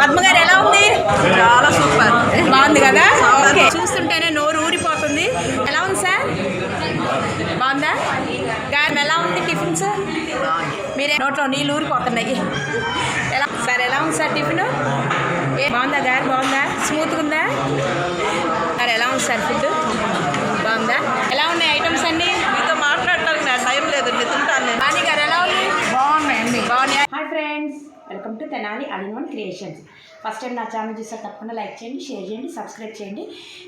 పద్మ గారు ఎలా ఉంది? చాలా సూపర్. బాగుంది కదా? ఓకే. చూస్తుంటేనే నోరు ఊరిపోతుంది. ఎలా ఉంది సార్? బాగుందా? గారు ఎలా ఉంది టిఫిన్ సార్? మీరే నోట్లో నీళ్ళు ఊరిపోతున్నాయి. ఎలా? సార్ ఎలా ఉంది సార్ టిఫిన్? ఏ బాగుందా గారు? బాగుందా? స్మూత్గా ఉందా? సార్ ఎలా ఉంది సార్ ఫుడ్ బాగుందా ఎలా ఉన్నాయి ఐటమ్స్ అన్నీ మీతో మాట్లాడటానికి నా టైం లేదు నేను తింటాను నేను రాణి గారు ఎలా ఉంది బాగున్నాయండి బాగున్నాయి hi friends welcome to Tenali all in one creations. First time నా ఛానల్ చూస్తే తప్పకుండా లైక్ చేయండి షేర్ చేయండి సబ్స్క్రైబ్ చేయండి.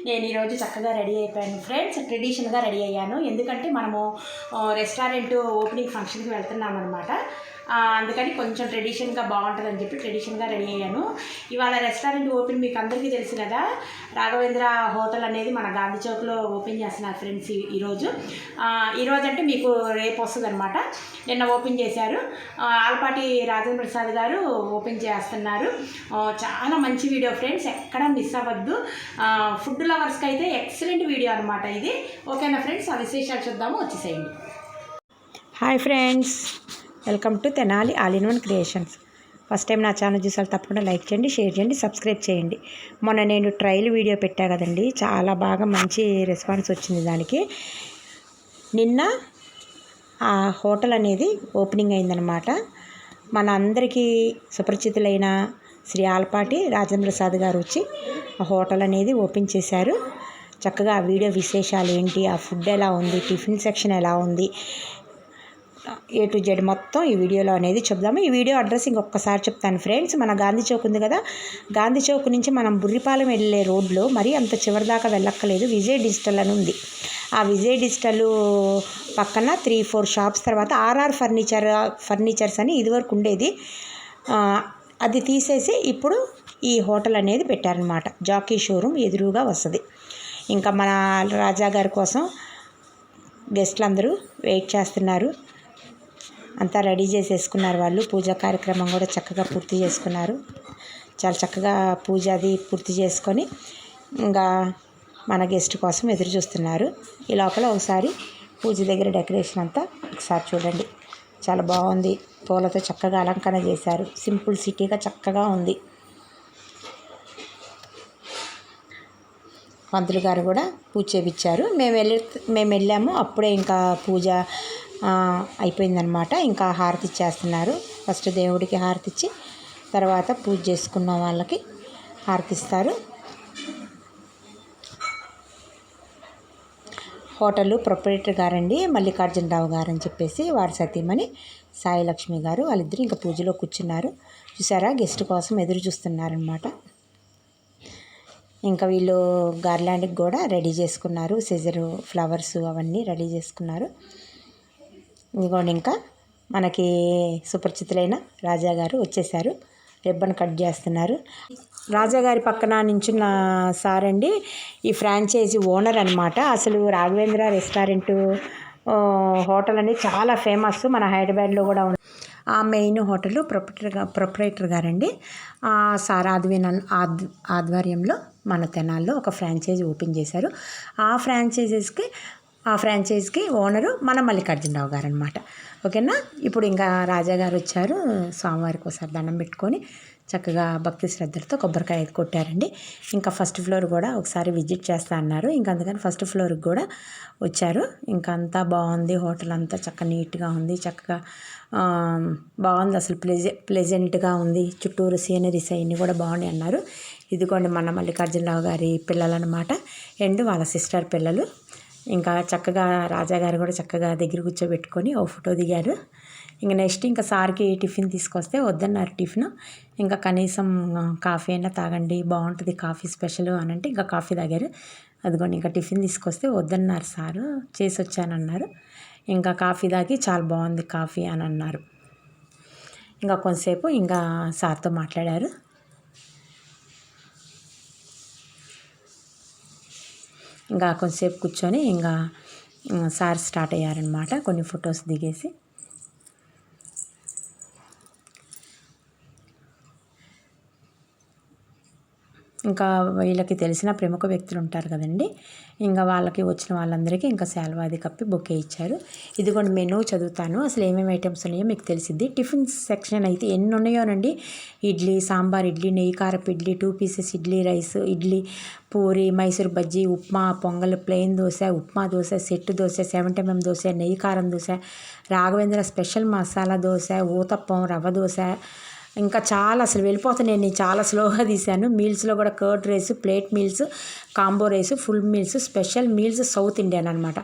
నేను ఈరోజు చక్కగా రెడీ అయిపోయాను ఫ్రెండ్స్ ట్రెడిషనల్గా రెడీ అయ్యాను. ఎందుకంటే మనము రెస్టారెంట్ ఓపెనింగ్ ఫంక్షన్కి వెళ్తున్నాం అనమాట అందుకని కొంచెం ట్రెడిషన్గా బాగుంటుందని చెప్పి ట్రెడిషన్గా రెడీ అయ్యాను. ఇవాళ రెస్టారెంట్ ఓపెన్ మీకు అందరికీ తెలుసు కదా. రాఘవేంద్ర హోటల్ అనేది మన గాంధీ చౌక్లో ఓపెన్ చేస్తున్నారు ఫ్రెండ్స్ ఈ- ఈరోజు ఈరోజు అంటే మీకు రేపు వస్తుంది అనమాట నిన్న ఓపెన్ చేశారు. ఆల్పాటి రాజేంద్ర ప్రసాద్ గారు ఓపెన్ చేస్తున్నారు. చాలా మంచి వీడియో ఫ్రెండ్స్ ఎక్కడ మిస్ అవ్వద్దు. ఫుడ్ లవర్స్కి అయితే ఎక్సలెంట్ వీడియో అనమాట ఇది. ఓకేనా ఫ్రెండ్స్? ఆ విశేషాలు చూద్దాము వచ్చేసేయండి. Hi friends. Welcome to Tenali all in one creations. First time నా ఛానల్ చూసారు తప్పకుండా లైక్ చేయండి షేర్ చేయండి సబ్స్క్రైబ్ చేయండి. మొన్న నేను ట్రయల్ వీడియో పెట్టా కదండి చాలా బాగా మంచి రెస్పాన్స్ వచ్చింది దానికి. నిన్న ఆ హోటల్ అనేది ఓపెనింగ్ అయిందనమాట మన అందరికీ సుపరిచితులైన శ్రీ ఆల్పాటి రాజేంద్ర ప్రసాద్ గారు వచ్చి ఆ హోటల్ అనేది ఓపెన్ చేశారు. చక్కగా ఆ వీడియో విశేషాలు ఏంటి ఆ ఫుడ్ ఎలా ఉంది టిఫిన్ సెక్షన్ ఎలా ఉంది ఏ టు జెడ్ మొత్తం ఈ వీడియోలో అనేది చెప్దాము. ఈ వీడియో అడ్రస్ ఇంకొకసారి చెప్తాను ఫ్రెండ్స్. మన గాంధీ చౌక్ ఉంది కదా? గాంధీ చౌక్ నుంచి మనం బుర్రిపాలెం వెళ్ళే రోడ్లో మరి అంత చివరి దాకా వెళ్ళక్కలేదు. విజయ్ డిజిటల్ అని ఉంది. ఆ విజయ్ డిజిటల్ పక్కన త్రీ ఫోర్ షాప్స్ తర్వాత ఆర్ఆర్ ఫర్నిచర్ ఫర్నిచర్స్ అని ఇదివరకు ఉండేది. అది తీసేసి ఇప్పుడు ఈ హోటల్ అనేది పెట్టారనమాట జాకీ షోరూమ్ ఎదురుగా వస్తుంది. ఇంకా మన రాజా గారి కోసం గెస్ట్లు అందరూ వెయిట్ చేస్తున్నారు. అంతా రెడీ చేసేసుకున్నారు వాళ్ళు. పూజా కార్యక్రమం కూడా చక్కగా పూర్తి చేసుకున్నారు. చాలా చక్కగా పూజ అది పూర్తి చేసుకొని ఇంకా మన గెస్ట్ కోసం ఎదురు చూస్తున్నారు. ఈ లోపల ఒకసారి పూజ దగ్గర డెకరేషన్ అంతా ఒకసారి చూడండి. చాలా బాగుంది. పూలతో చక్కగా అలంకరణ చేశారు. సింపుల్ సిటీగా చక్కగా ఉంది. పంతులు గారు కూడా పూజ చేపించారు. మేము వెళ్ళి మేము వెళ్ళాము. అప్పుడే ఇంకా పూజ అయిపోయిందనమాట ఇంకా హారతి ఇచ్చేస్తున్నారు. ఫస్ట్ దేవుడికి హారతి ఇచ్చి తర్వాత పూజ చేసుకున్న వాళ్ళకి హారతి ఇస్తారు హోటల్ ప్రొపరేటర్ గారండి మల్లికార్జునరావు గారు అని చెప్పేసి వారి సతీమణి సాయి లక్ష్మి గారు వాళ్ళిద్దరు ఇంకా పూజలో కూర్చున్నారు. చూసారా? గెస్ట్ కోసం ఎదురు చూస్తున్నారనమాట ఇంకా వీళ్ళు గార్లాండ్కి కూడా రెడీ చేసుకున్నారు. సిజరు ఫ్లవర్స్ అవన్నీ రెడీ చేసుకున్నారు. ఇదిగోండి ఇంకా మనకి సుపరిచితులైన రాజా గారు వచ్చేసారు. రిబ్బన్ కట్ చేస్తున్నారు. రాజా గారి పక్కన నించున్న సార్ అండి ఈ ఫ్రాంచైజీ ఓనర్ అనమాట అసలు రాఘవేంద్ర రెస్టారెంట్ హోటల్ అనేది చాలా ఫేమస్ మన హైదరాబాద్లో కూడా ఉంది. ఆ మెయిన్ హోటల్ ప్రొపరేటర్ ప్రొపరేటర్ గారండి. ఆ సార్ ఆధ్వీన ఆద్ ఆధ్వర్యంలో మన తెనాల్లో ఒక ఫ్రాంచైజీ ఓపెన్ చేశారు. ఆ ఫ్రాంచైజీస్కి ఆ ఫ్రాంచైజ్కి ఓనరు మన మల్లికార్జునరావు గారు అనమాట ఓకేనా? ఇప్పుడు ఇంకా రాజా గారు వచ్చారు. స్వామివారికి ఒకసారి దండం పెట్టుకొని చక్కగా భక్తి శ్రద్ధలతో కొబ్బరికాయ కొట్టారండి. ఇంకా ఫస్ట్ ఫ్లోర్ కూడా ఒకసారి విజిట్ చేస్తా అన్నారు. ఇంకా అందుకని ఫస్ట్ ఫ్లోర్కి కూడా వచ్చారు. ఇంకా అంతా బాగుంది. హోటల్ అంతా చక్కగా నీట్గా ఉంది. చక్కగా బాగుంది. అసలు ప్లెజె ప్లెజెంట్గా ఉంది. చుట్టూరు సీనరీస్ అవన్నీ కూడా బాగున్నాయి అన్నారు. ఇదిగోండి మన మల్లికార్జునరావు గారి పిల్లలు అనమాట అండ్ వాళ్ళ సిస్టర్ పిల్లలు. ఇంకా చక్కగా రాజాగారు కూడా చక్కగా దగ్గర కూర్చోబెట్టుకొని ఓ ఫోటో దిగారు. ఇంకా నెక్స్ట్ ఇంకా సార్కి టిఫిన్ తీసుకొస్తే వద్దన్నారు టిఫిన్. ఇంకా కనీసం కాఫీ అయినా తాగండి బాగుంటుంది కాఫీ స్పెషల్ అని అంటే ఇంకా కాఫీ తాగారు. అదిగోండి ఇంకా టిఫిన్ తీసుకొస్తే వద్దన్నారు సారు చేసి వచ్చానన్నారు. ఇంకా కాఫీ తాగి చాలా బాగుంది కాఫీ అని అన్నారు. ఇంకా కొంతసేపు ఇంకా సార్తో మాట్లాడారు. ఇంకా కొంతసేపు కూర్చొని ఇంకా సార్ స్టార్ట్ అయ్యారనమాట కొన్ని ఫొటోస్ దిగేసి. ఇంకా వీళ్ళకి తెలిసిన ప్రముఖ వ్యక్తులు ఉంటారు కదండి. ఇంకా వాళ్ళకి వచ్చిన వాళ్ళందరికీ ఇంకా శాల్వాది కప్పి బొకే ఇచ్చారు. ఇదిగోండి మెనూ చదువుతాను. అసలు ఏమేమి ఐటమ్స్ ఉన్నాయో మీకు తెలిసింది టిఫిన్ సెక్షన్ అయితే ఎన్ని ఉన్నాయోనండి? ఇడ్లీ సాంబార్ ఇడ్లీ నెయ్యి కారపు idli two pieces idli rice idli puri Mysore bajji upma pongal plain dosa upma dosa set dosa seventy MM dosa నెయ్యి కారం దోశ రాఘవేంద్ర స్పెషల్ మసాలా దోశ ఊతప్పం రవ్వ దోశ ఇంకా చాలా అసలు వెళ్ళిపోతున్నాయి నేను చాలా స్లోగా తీశాను. మీల్స్లో కూడా curd rice plate meals combo rice full meals special meals south Indian అనమాట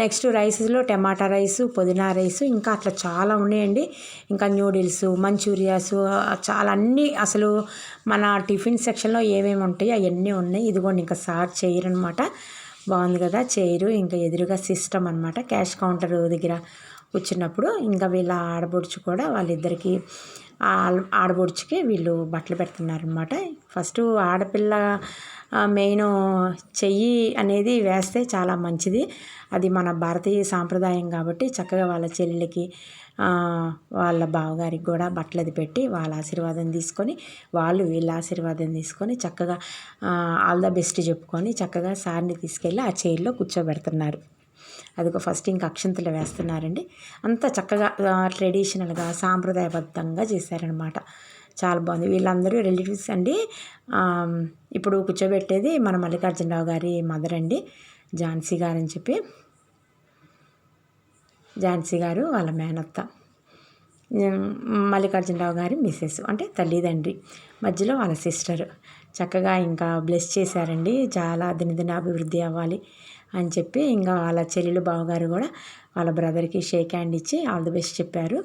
నెక్స్ట్ రైస్లో టమాటా రైస్ పుదీనా రైస్ ఇంకా అట్లా చాలా ఉన్నాయండి. ఇంకా న్యూడిల్స్ మంచూరియాస్ చాలా అన్నీ అసలు మన టిఫిన్ సెక్షన్లో ఏమేమి ఉంటాయి అవన్నీ ఉన్నాయి. ఇదిగోండి ఇంకా సార్ చేయరనమాట బాగుంది కదా చైరు ఇంకా ఎదురుగా సిస్టమ్ అనమాట క్యాష్ కౌంటర్ దగ్గర. కూర్చున్నప్పుడు ఇంకా వీళ్ళ ఆడబొడుచు కూడా వాళ్ళిద్దరికి ఆడబొడుచుకి వీళ్ళు బట్టలు పెడుతున్నారనమాట ఫస్ట్ ఆడపిల్ల మెయిన్ చెయ్యి అనేది వేస్తే చాలా మంచిది. అది మన భారతీయ సాంప్రదాయం కాబట్టి చక్కగా వాళ్ళ చెల్లెలకి వాళ్ళ బావగారికి కూడా బట్టలు అది పెట్టి వాళ్ళ ఆశీర్వాదం తీసుకొని వాళ్ళు వీళ్ళ ఆశీర్వాదం తీసుకొని చక్కగా ఆల్ ద బెస్ట్ చెప్పుకొని చక్కగా సార్ని తీసుకెళ్ళి ఆ చైర్లో కూర్చోబెడుతున్నారు. అదిగో ఫస్ట్ ఇంకా అక్షంతలు వేస్తున్నారండి. అంతా చక్కగా ట్రెడిషనల్గా సాంప్రదాయబద్ధంగా చేశారనమాట. చాలా బాగుంది. వీళ్ళందరూ రిలేటివ్స్ అండి. ఇప్పుడు కూర్చోబెట్టేది మన మల్లికార్జునరావు గారి మదర్ అండి. ఝాన్సీ గారు అని చెప్పి. ఝాన్సీ గారు వాళ్ళ మేనత్త. మల్లికార్జునరావు గారి మిస్సెస్ అంటే తల్లిదండ్రి. మధ్యలో వాళ్ళ సిస్టర్. చక్కగా ఇంకా బ్లెస్ చేశారండి. చాలా దినదిన అభివృద్ధి అవ్వాలి. అని చెప్పి ఇంకా వాళ్ళ చెల్లెలు బావగారు కూడా వాళ్ళ బ్రదర్కి షేక్ హ్యాండ్ ఇచ్చి ఆల్ ది బెస్ట్ చెప్పారు.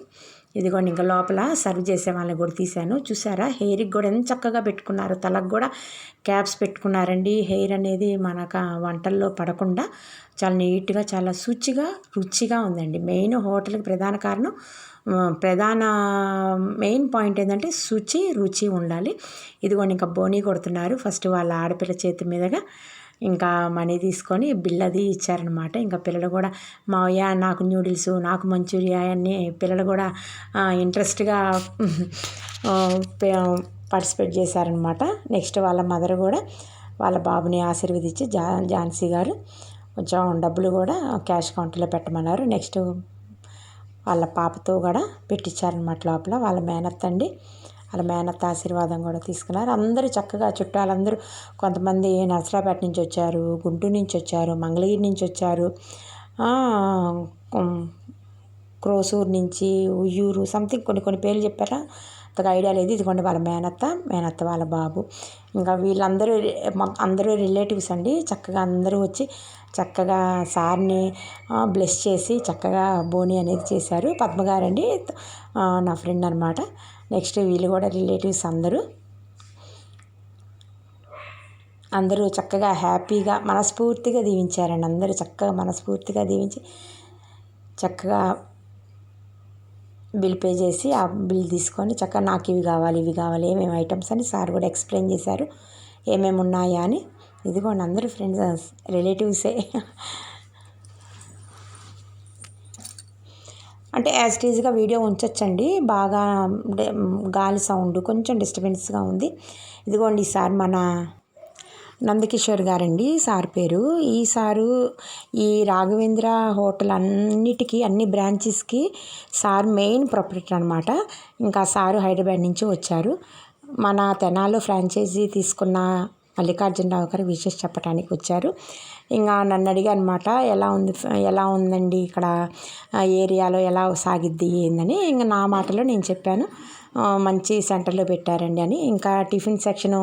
ఇదిగోండి ఇంకా లోపల సర్వ్ చేసే వాళ్ళని కూడా తీశాను. చూసారా? హెయిర్కి కూడా ఎంత చక్కగా పెట్టుకున్నారు. తలకు కూడా క్యాప్స్ పెట్టుకున్నారండి. హెయిర్ అనేది మనకు వంటల్లో పడకుండా చాలా నీట్గా చాలా శుచిగా రుచిగా ఉందండి. మెయిన్ హోటల్కి ప్రధాన కారణం ప్రధాన మెయిన్ పాయింట్ ఏంటంటే శుచి రుచి ఉండాలి. ఇదిగోండి ఇంకా బోనీ కొడుతున్నారు. ఫస్ట్ వాళ్ళ ఆడపిల్ల చేతి మీదుగా ఇంకా మనీ తీసుకొని బిల్ అది ఇచ్చారనమాట ఇంకా పిల్లలు కూడా మావయ్య నాకు న్యూడిల్స్ నాకు మంచూరియా అన్ని పిల్లలు కూడా ఇంట్రెస్ట్గా పార్టిసిపేట్ చేశారనమాట నెక్స్ట్ వాళ్ళ మదర్ కూడా వాళ్ళ బాబుని ఆశీర్వదించి జా ఝాన్సీ గారు కొంచెం డబ్బులు కూడా క్యాష్ కౌంటర్లో పెట్టమన్నారు. నెక్స్ట్ వాళ్ళ పాపతో కూడా పెట్టించారనమాట లోపల. వాళ్ళ మేనత్తండి వాళ్ళ మేనత్త ఆశీర్వాదం కూడా తీసుకున్నారు. అందరూ చక్కగా చుట్టాలందరూ కొంతమంది నర్సరాపేట నుంచి వచ్చారు గుంటూరు నుంచి వచ్చారు మంగళగిరి నుంచి వచ్చారు. క్రోసూరు నుంచి ఉయ్యూరు సంథింగ్ కొన్ని కొన్ని పేర్లు చెప్పారా? అంతగా ఐడియా లేదు. ఇదిగోండి వాళ్ళ మేనత్త మేనత్త వాళ్ళ బాబు. ఇంకా వీళ్ళందరూ అందరూ రిలేటివ్స్ అండి. చక్కగా అందరూ వచ్చి చక్కగా సార్ని బ్లెస్ చేసి చక్కగా బోని అనేది చేశారు. పద్మగారండి ఆ, నా ఫ్రెండ్ అనమాట నెక్స్ట్ వీళ్ళు కూడా రిలేటివ్స్ అందరూ. అందరూ చక్కగా హ్యాపీగా మనస్ఫూర్తిగా దీవించారండి. అందరూ చక్కగా మనస్ఫూర్తిగా దీవించి చక్కగా బిల్ పే చేసి ఆ బిల్ తీసుకొని చక్కగా నాకు ఇవి కావాలి ఇవి కావాలి ఏమేమి ఐటమ్స్ అని సార్ కూడా ఎక్స్ప్లెయిన్ చేశారు. ఏమేమి ఉన్నాయా అని. ఇదిగోండి అందరూ ఫ్రెండ్స్ రిలేటివ్సే. అంటే యాజ్ టీజ్గా వీడియో ఉంచొచ్చండి. బాగా గాలి సౌండ్ కొంచెం డిస్టర్బెన్స్గా ఉంది. ఇదిగోండి సార్ మన నందకిషోర్ గారండి. సార్ పేరు. ఈ సారు ఈ రాఘవేంద్ర హోటల్ అన్నిటికీ అన్ని బ్రాంచెస్కి సార్ మెయిన్ ప్రొపరేటర్ అనమాట ఇంకా సారు హైదరాబాద్ నుంచి వచ్చారు. మన తెనాలో ఫ్రాంచైజీ తీసుకున్న మల్లికార్జునరావు గారు విషెస్ చెప్పడానికి వచ్చారు. ఇంకా నన్ను అడిగా అనమాట ఎలా ఉంది ఎలా ఉందండి ఇక్కడ ఏరియాలో ఎలా సాగిద్ది ఏందని? ఇంకా నా మాటలో నేను చెప్పాను మంచి సెంటర్లో పెట్టారండి అని. ఇంకా టిఫిన్ సెక్షన్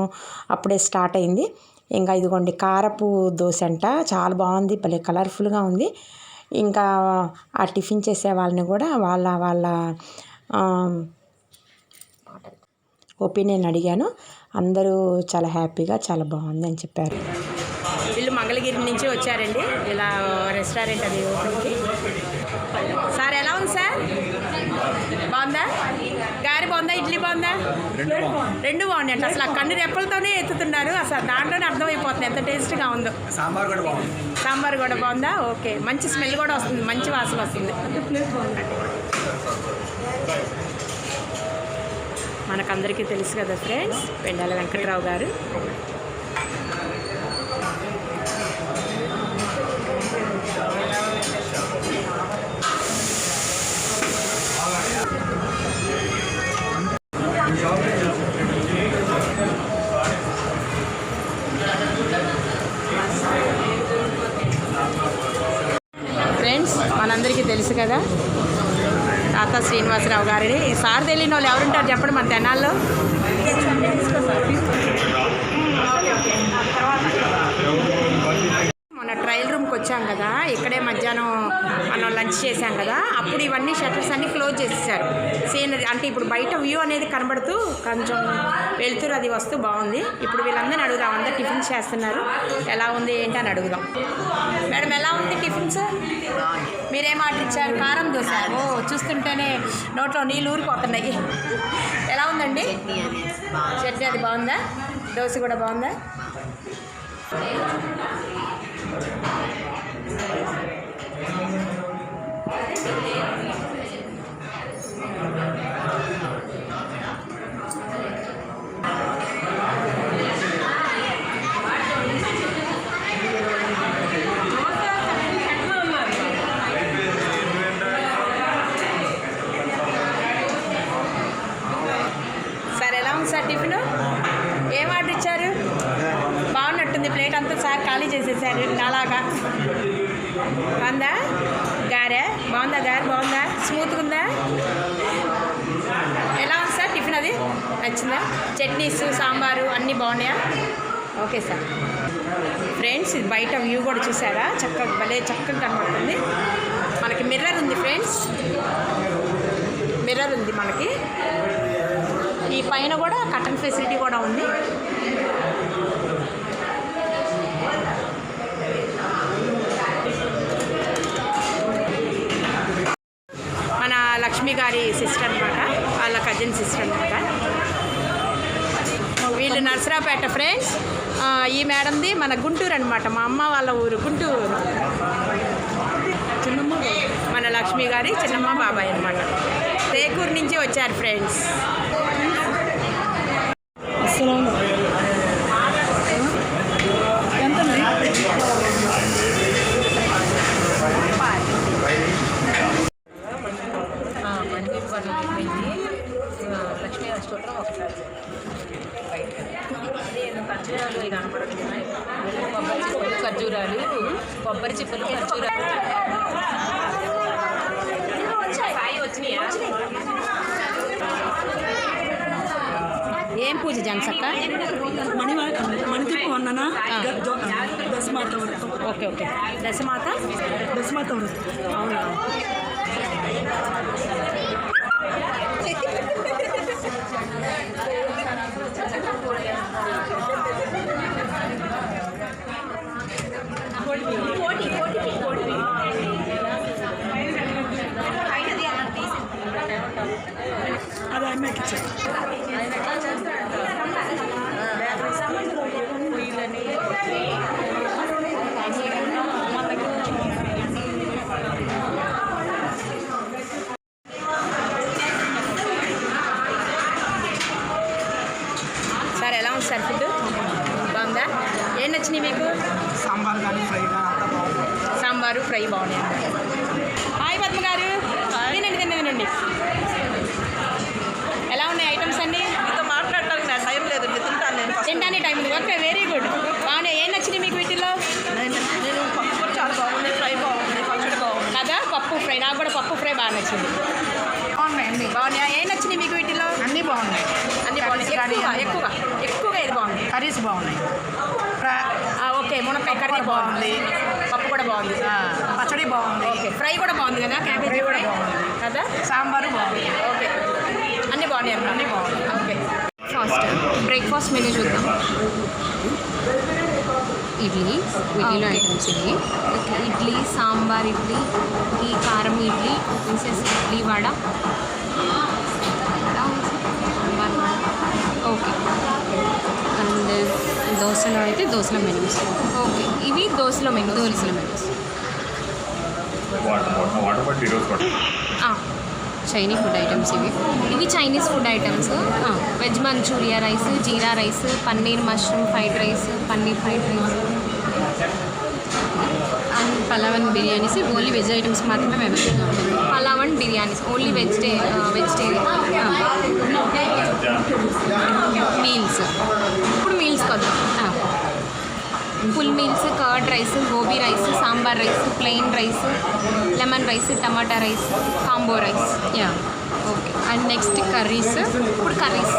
అప్పుడే స్టార్ట్ అయింది. ఇంకా ఇదిగోండి కారపు దోశ అంట చాలా బాగుంది భలే కలర్ఫుల్గా ఉంది. ఇంకా ఆ టిఫిన్ చేసే వాళ్ళని కూడా వాళ్ళ వాళ్ళ ఒపీనియన్ అడిగాను. అందరూ చాలా హ్యాపీగా చాలా బాగుంది అని చెప్పారు. వీళ్ళు మంగళగిరి నుంచి వచ్చారండి. ఇలా రెస్టారెంట్ అది ఓపెన్కి సార్ ఎలా ఉంది సార్? బాగుందా? గారి బాగుందా? ఇడ్లీ బాగుందా? రెండు బాగున్నాయి అంట. అసలు ఆ కన్ను రెప్పలతోనే ఎత్తుతున్నారు. అసలు దాంట్లోనే అర్థమైపోతుంది. ఎంత టేస్ట్గా ఉందో. సాంబార్ కూడా బాగుంది. సాంబార్ కూడా బాగుందా? ఓకే. మంచి స్మెల్ కూడా వస్తుంది. మంచి వాసన వస్తుంది. మనకందరికీ తెలుసు కదా ఫ్రెండ్స్ పెండాల వెంకట్రావు గారు. ఫ్రెండ్స్ మనందరికీ తెలుసు కదా తాత శ్రీనివాసరావు గారిని. సార్ తెలియని వాళ్ళు ఎవరుంటారు చెప్పండి మన తెనాల్లో మొన్న ట్రయల్ రూమ్కి వచ్చాం కదా ఇక్కడే మధ్యాహ్నం మనం లంచ్ చేశాం కదా అప్పుడు ఇవన్నీ షట్టర్స్ అన్ని క్లోజ్ చేసేసారు. సీనరీ అంటే ఇప్పుడు బయట వ్యూ అనేది కనబడుతూ కొంచెం వెళ్తురు అది వస్తూ బాగుంది. ఇప్పుడు వీళ్ళందరిని అడుగుదాం అందరు టిఫిన్స్ చేస్తున్నారు. ఎలా ఉంది ఏంటి అని అడుగుదాం. మేడం ఎలా ఉంది టిఫిన్స్? మీరేం ఆర్డర్ ఇచ్చారు? కారం దోశ. ఓ చూస్తుంటేనే నోట్లో నీళ్ళు ఊరిపోతున్నాయి. ఎలా ఉందండి? చట్నీ అది బాగుందా? దోశ కూడా బాగుందా? ఎలా ఉంది సార్ టిఫిన్ అది? నచ్చిందా? చట్నీస్ సాంబారు అన్నీ బాగున్నాయా? Okay sir. ఫ్రెండ్స్ ఇది బయట వ్యూ కూడా చూసారా? చక్కగా భలే చక్కగా కనబడుతుంది. మనకి మిర్రర్ ఉంది ఫ్రెండ్స్. మిర్రర్ ఉంది మనకి. ఈ పైన కూడా కటన్ ఫెసిలిటీ కూడా ఉంది. లక్ష్మి గారి సిస్టర్ అనమాట వాళ్ళ కజిన్ సిస్టర్ అనమాట వీళ్ళు నర్సరాపేట ఫ్రెండ్స్ ఈ మేడంది మన గుంటూరు అనమాట మా అమ్మ వాళ్ళ ఊరు గుంటూరు. చిన్నమ్మ మన లక్ష్మి గారి చిన్నమ్మ బాబాయ్ అనమాట రేకూరు నుంచి వచ్చారు ఫ్రెండ్స్ ఖర్జూరాలు కనపడుతున్నాయి కొబ్బరి చిప్పలు ఖర్జూరాలు. కొబ్బరి చిప్పలు ఖర్జూరాలు సాయి వచ్చినాయా? ఏం పూజ వ్రతం ఓకే ఓకే. దశమాత? దశమాత అవునా అది అమ్మాయికి ఇచ్చారు సార్ ఎలా ఉంది సార్ ఫుడ్ బాగుందా ఏం నచ్చినాయి మీకు? సాంబార్ కానీ ఫ్రై సాంబారు ఫ్రై బాగున్నాయి. హాయ్ పద్మ గారు. తినండి తినండి తినండి. ఎలా ఉన్నాయి ఐటమ్స్ అన్నీ? మీతో మాట్లాడటానికి నా టైం లేదు నేను తింటాను నేను ఫస్ట్. తినడానికి టైం ఉంది. ఓకే వెరీ గుడ్ బాగున్నాయి. ఏం నచ్చినాయి మీకు వీటిల్లో? నేను పప్పు కూడా చాలా బాగుంది ఫ్రై బాగుంది పచ్చడి బాగుంది. కదా పప్పు ఫ్రై. నాకు కూడా పప్పు ఫ్రై బాగా నచ్చింది. బాగున్నాయండి బాగున్నాయా? ఏం నచ్చినాయి మీకు వీటిలో అన్నీ బాగున్నాయి. అన్ని బాగున్నాయి. ఎక్కువగా ఎక్కువగా ఎక్కువగా ఇది బాగుంది? కర్రీస్ బాగున్నాయి. ఆ, ఓకే మునక్కాయ కర్రీ బాగుంది. పప్పు కూడా బాగుంది. పచ్చడి బాగుంది. ఓకే ఫ్రై కూడా బాగుంది కదా క్యాబేజీ కూడా ఫ్రై. కదా? సాంబారు బాగుంది. ఓకే. అన్నీ బాగున్నాయి అన్నీ అన్నీ బాగున్నాయి. ఓకే. ఫాస్ట్ బ్రేక్ఫాస్ట్ మెనూ చూద్దాం. ఇడ్లీ ఇడ్లీలో ఐటమ్స్ ఇవి. ఇడ్లీ సాంబార్ ఇడ్లీ ఈ కారం ఇడ్లీ మిసెస్ ఇడ్లీ వడ సాంబార్ వడ ఓకే అండ్ దోశలో అయితే దోశల మెనూస్. ఓకే. ఇవి దోశలో మెనూ దోశల మెనూస్. వాటర్ వాటర్ వాటర్ బట్టి ఈరోజు కొట్ట చైనీ ఫుడ్ ఐటమ్స్ ఇవి. ఇవి చైనీస్ ఫుడ్ ఐటమ్స్? ఆ. Veg manchuria rice jeera rice paneer mushroom fried rice paneer fried rice. And pulao and biryanis only veg items మాత్రమే అవైలబుల్గా ఉంటుంది పలావ్ అండ్ బిర్యానీస్ ఓన్లీ వెజిటే వెజిటేరియన్. మీల్స్ ఇప్పుడు meals కొద్దాం full meals curd rice gobi rice sambar rice plain rice lemon rice tomato rice combo rice yeah okay and next curries ఇప్పుడు curries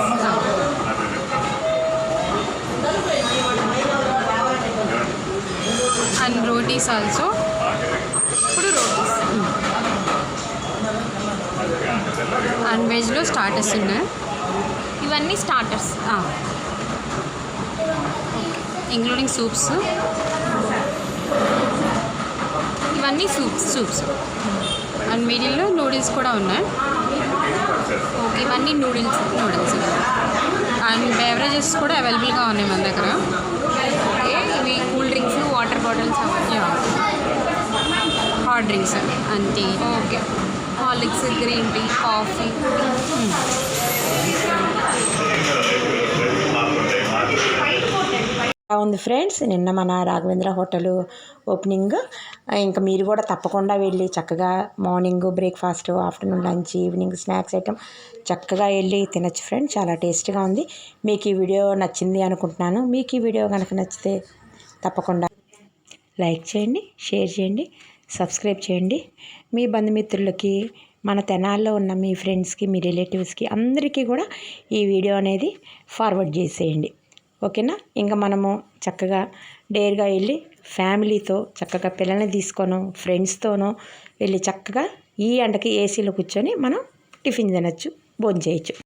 and rotis also ఇప్పుడు rotis and వెజ్లో starters ఉన్నాయి ఇవన్నీ starters including soups ఇవన్నీ soups soups and మిడిల్లో noodles కూడా ఉన్నాయి. Okay ఇవన్నీ నూడిల్స్ నూడిల్స్ అండ్ బెవరేజెస్ కూడా అవైలబుల్గా ఉన్నాయి మన దగ్గర. ఓకే ఇవి cool drinks water bottles hot drinks and tea okay Horlicks green tea coffee బాగుంది ఫ్రెండ్స్. నిన్న మన రాఘవేంద్ర హోటల్ ఓపెనింగ్. ఇంకా మీరు కూడా తప్పకుండా వెళ్ళి చక్కగా morning breakfast afternoon lunch evening snacks item చక్కగా వెళ్ళి తినచ్చు ఫ్రెండ్స్. చాలా టేస్ట్గా ఉంది. మీకు ఈ వీడియో నచ్చింది అనుకుంటున్నాను. మీకు ఈ వీడియో కనుక నచ్చితే తప్పకుండా లైక్ చేయండి షేర్ చేయండి సబ్స్క్రైబ్ చేయండి. మీ బంధుమిత్రులకి మన తెనాల్లో ఉన్న మీ ఫ్రెండ్స్కి మీ రిలేటివ్స్కి అందరికీ కూడా ఈ వీడియో అనేది ఫార్వర్డ్ చేసేయండి. ఓకేనా? ఇంకా మనము చక్కగా డేర్గా వెళ్ళి ఫ్యామిలీతో చక్కగా పిల్లల్ని తీసుకోను ఫ్రెండ్స్తోనో వెళ్ళి చక్కగా ఈ ఎండకి ఏసీలో కూర్చొని మనం టిఫిన్ తినచ్చు భోజనం చేయొచ్చు